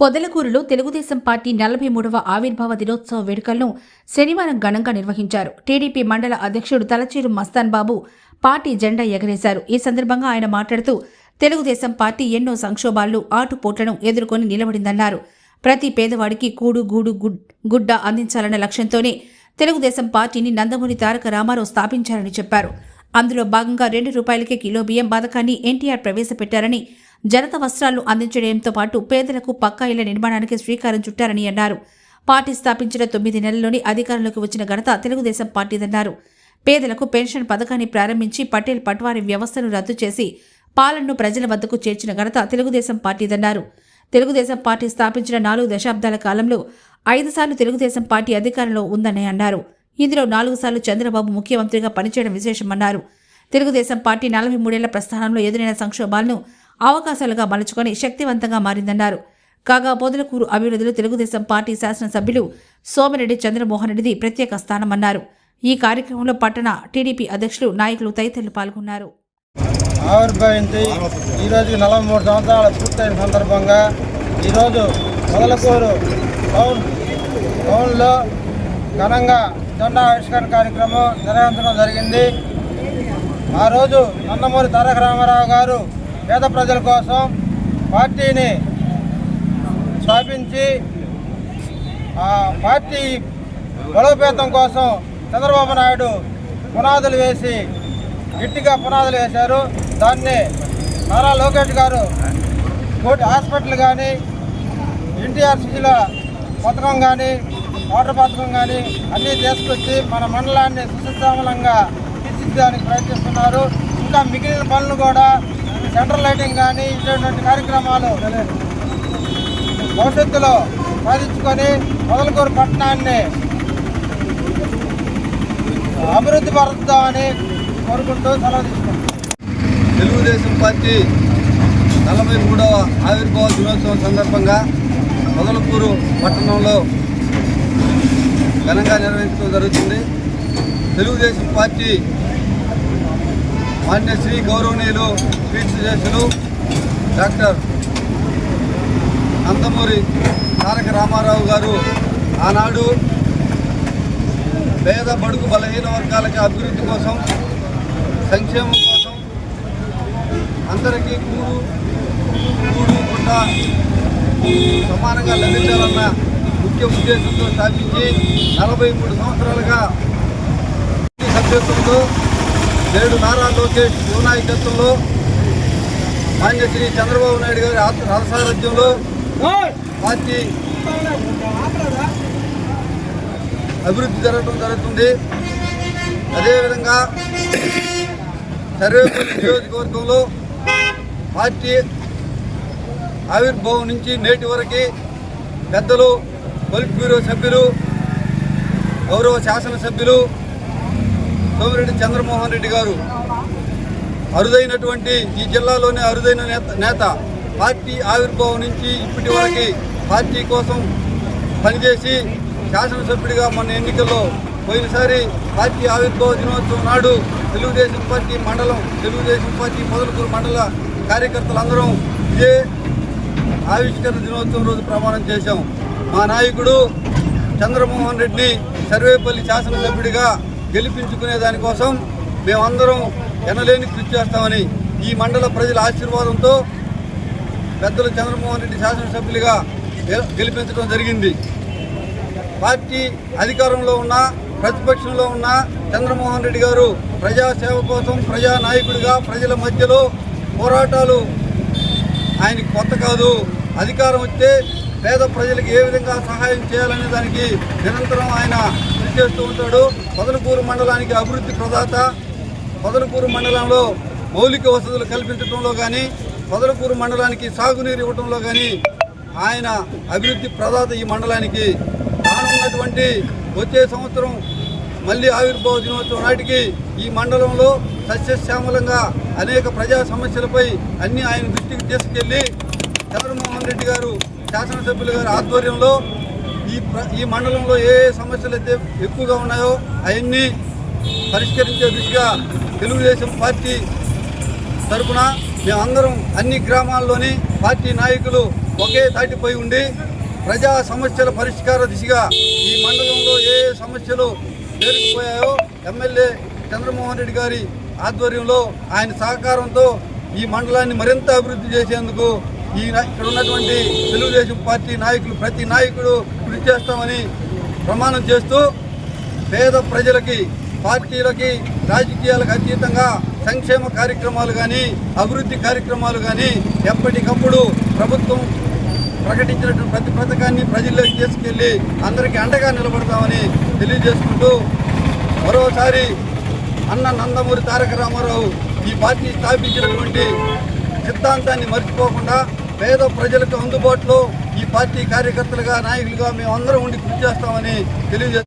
పొదలకూరులో Telugu Desam party నలభై మూడవ ఆవిర్భావ దినోత్సవ వేడుకలను శనివారం ఘనంగా నిర్వహించారు. టీడీపీ మండల అధ్యక్షుడు తలచీరు మస్తాన్ బాబు పార్టీ జెండా ఎగరేశారు. ఈ సందర్భంగా ఆయన మాట్లాడుతూ తెలుగుదేశం పార్టీ ఎన్నో సంక్షోభాలు ఆటుపోట్లను ఎదుర్కొని నిలబడిందన్నారు. ప్రతి పేదవాడికి కూడు గూడు గుడ్- గుడ్డ అందించాలన్న లక్ష్యంతోనే తెలుగుదేశం పార్టీని నందమూరి తారక రామారావు స్థాపించారని చెప్పారు. అందులో భాగంగా రెండు రూపాయలకే కిలో బియ్యం పథకాన్ని ఎన్టీఆర్ ప్రవేశపెట్టారని జనత వస్త్రాలు అందించడంతో పాటు పేదలకు పక్కా ఇళ్ళ నిర్మాణానికి శ్రీకారం చుట్టారని అన్నారు. పార్టీ స్థాపించిన తొమ్మిది నెలల్లోనే అధికారంలోకి వచ్చిన ఘనత తెలుగుదేశం పార్టీదన్నారు. పేదలకు పెన్షన్ పథకాన్ని ప్రారంభించి పటేల్ పట్వారీ వ్యవస్థను రద్దు చేసి పాలనను ప్రజల వద్దకు చేర్చిన ఘనత తెలుగుదేశం పార్టీదన్నారు. తెలుగుదేశం పార్టీ స్థాపించిన నాలుగు దశాబ్దాల కాలంలో ఐదు సార్లు తెలుగుదేశం పార్టీ అధికారంలో ఉందని అన్నారు. ఇందులో నాలుగు సార్లు చంద్రబాబు ముఖ్యమంత్రిగా పనిచేయడం విశేషమన్నారు. తెలుగుదేశం పార్టీ నలభై మూడేళ్ళ ప్రస్థానంలో ఎదురైన సంక్షోభాలను అవకాశాలుగా మలుచుకొని శక్తివంతంగా మారిందన్నారు. కాగా పొదలకూరు అభివృద్ధిలో తెలుగుదేశం పార్టీ శాసనసభ్యులు సోమిరెడ్డి చంద్రమోహన్ రెడ్డిది ప్రత్యేక స్థానమన్నారు. ఈ కార్యక్రమంలో పట్టణ టీడీపీ అధ్యక్షులు నాయకులు తదితరులు పాల్గొన్నారు. ఆవిర్భవించి ఈరోజు నలభై మూడు సంవత్సరాలు పూర్తయిన సందర్భంగా ఈరోజు మొదలకూరు టౌన్ టౌన్లో ఘనంగా జెండా ఆవిష్కరణ కార్యక్రమం నిర్వహించడం జరిగింది. ఆ రోజు నందమూరి తారక రామారావు గారు పేద ప్రజల కోసం పార్టీని స్థాపించి ఆ పార్టీ బలోపేతం కోసం చంద్రబాబు నాయుడు పునాదులు వేసి గట్టిగా పునాదులు వేశారు. దాన్ని నారా లోకేష్ గారు కోటి హాస్పిటల్ కానీ ఎన్టీఆర్ శిశుల పథకం కానీ వాటర్ పథకం కానీ అన్నీ తీసుకొచ్చి మన మండలాన్ని సుశిశ్రామలంగా తీర్చిదిద్దడానికి ప్రయత్నిస్తున్నారు. ఇంకా మిగిలిన పనులు కూడా సెంట్రల్ లైటింగ్ కానీ ఇటువంటి కార్యక్రమాలు భవిష్యత్తులో సాధించుకొని మొదలకూరు పట్టణాన్ని అభివృద్ధి పరుద్దామని కోరుకుంటూ సెలవు తీసుకుంటాం తెలుగుదేశం పార్టీ నలభై మూడవ ఆవిర్భావ దినోత్సవం సందర్భంగా మొదలకూరు పట్టణంలో ఘనంగా నిర్వహించడం జరుగుతుంది. తెలుగుదేశం పార్టీ మాన్యశ్రీ గౌరవనీయులు కీర్తిశేషులు డాక్టర్ నందమూరి తారక రామారావు గారు ఆనాడు పేద బడుగు బలహీన వర్గాలకి అభివృద్ధి కోసం సంక్షేమం కోసం అందరికీ కూడు కూడు గుడ్డ సమానంగా లభించాలన్న ముఖ్య ఉద్దేశంతో స్థాపించి నలభై మూడు సంవత్సరాలుగా సభ్యత్వంతో నేడు నారా లోకేష్ యువనాయకత్వంలో మాన్యశ్రీ చంద్రబాబు నాయుడు గారి రథసారథ్యంలో పార్టీ అభివృద్ధి జరగడం జరుగుతుంది. అదేవిధంగా సర్వేపల్లి నియోజకవర్గంలో పార్టీ ఆవిర్భావం నుంచి నేటి వరకు పెద్దలు పొలిట్ బ్యూరో సభ్యులు గౌరవ శాసనసభ్యులు సోమిరెడ్డి చంద్రమోహన్ రెడ్డి గారు. అరుదైనటువంటి ఈ జిల్లాలోనే అరుదైన నేత నేత పార్టీ ఆవిర్భావం నుంచి ఇప్పటి వరకు పార్టీ కోసం పనిచేసి శాసనసభ్యుడిగా మొన్న ఎన్నికల్లో పోయినసారి పార్టీ ఆవిర్భావ దినోత్సవం నాడు తెలుగుదేశం పార్టీ మండలం తెలుగుదేశం పార్టీ మొదలుకూరు మండల కార్యకర్తలందరం ఇదే ఆవిష్కరణ దినోత్సవం రోజు ప్రమాణం చేశాం. మా నాయకుడు చంద్రమోహన్ రెడ్డి సర్వేపల్లి శాసనసభ్యుడిగా గెలిపించుకునే దానికోసం మేమందరం ఎనలేని కృషి చేస్తామని ఈ మండల ప్రజల ఆశీర్వాదంతో పెద్దలు చంద్రమోహన్ రెడ్డి శాసనసభ్యులుగా గెలిపించడం జరిగింది. పార్టీ అధికారంలో ఉన్న ప్రతిపక్షంలో ఉన్న చంద్రమోహన్ రెడ్డి గారు ప్రజాసేవ కోసం ప్రజా నాయకుడిగా ప్రజల మధ్యలో పోరాటాలు ఆయనకి కొత్త కాదు. అధికారం వస్తే పేద ప్రజలకు ఏ విధంగా సహాయం చేయాలనే దానికి నిరంతరం ఆయన కృషి చేస్తూ ఉంటాడు. పొదలకూరు మండలానికి అభివృద్ధి ప్రదాత పొదలకూరు మండలంలో మౌలిక వసతులు కల్పించడంలో కానీ పొదలకూరు మండలానికి సాగునీరు ఇవ్వడంలో కానీ ఆయన అభివృద్ధి ప్రదాత ఈ మండలానికి రానున్నటువంటి వచ్చే సంవత్సరం మళ్ళీ ఆవిర్భావ దినోత్సవం నాటికి ఈ మండలంలో సస్యశ్యామలంగా అనేక ప్రజా సమస్యలపై అన్ని ఆయన దృష్టికి తీసుకెళ్ళి చంద్రమోహన్ రెడ్డి గారు శాసనసభ్యులు గారి ఆధ్వర్యంలో ఈ ప్ర- ఈ మండలంలో ఏ సమస్యలు అయితే ఎక్కువగా ఉన్నాయో అవన్నీ పరిష్కరించే దిశగా తెలుగుదేశం పార్టీ తరఫున మేమందరం అన్ని గ్రామాల్లోని పార్టీ నాయకులు ఒకే తాటిపై ఉండి ప్రజా సమస్యల పరిష్కార దిశగా ఈ మండలంలో ఏ ఏ సమస్యలు పేరుకుపోయాయో ఎమ్మెల్యే చంద్రమోహన్ రెడ్డి గారి ఆధ్వర్యంలో ఆయన సహకారంతో ఈ మండలాన్ని మరింత అభివృద్ధి చేసేందుకు ఈ ఇక్కడ ఉన్నటువంటి తెలుగుదేశం పార్టీ నాయకులు ప్రతి నాయకుడు కృషి చేస్తామని ప్రమాణం చేస్తూ పేద ప్రజలకి పార్టీలకి రాజకీయాలకు అతీతంగా సంక్షేమ కార్యక్రమాలు కానీ అభివృద్ధి కార్యక్రమాలు కానీ ఎప్పటికప్పుడు ప్రభుత్వం ప్రకటించినటువంటి ప్రతి పథకాన్ని ప్రజల్లోకి తీసుకెళ్ళి అందరికీ అండగా నిలబడతామని తెలియజేసుకుంటూ మరోసారి అన్న నందమూరి తారక రామారావు ఈ పార్టీ స్థాపించినటువంటి సిద్ధాంతాన్ని మర్చిపోకుండా పేద ప్రజలకు అందుబాటులో ఈ పార్టీ కార్యకర్తలుగా నాయకులుగా మేము అందరం ఉండి కృషి చేస్తామని తెలియజేస్తాం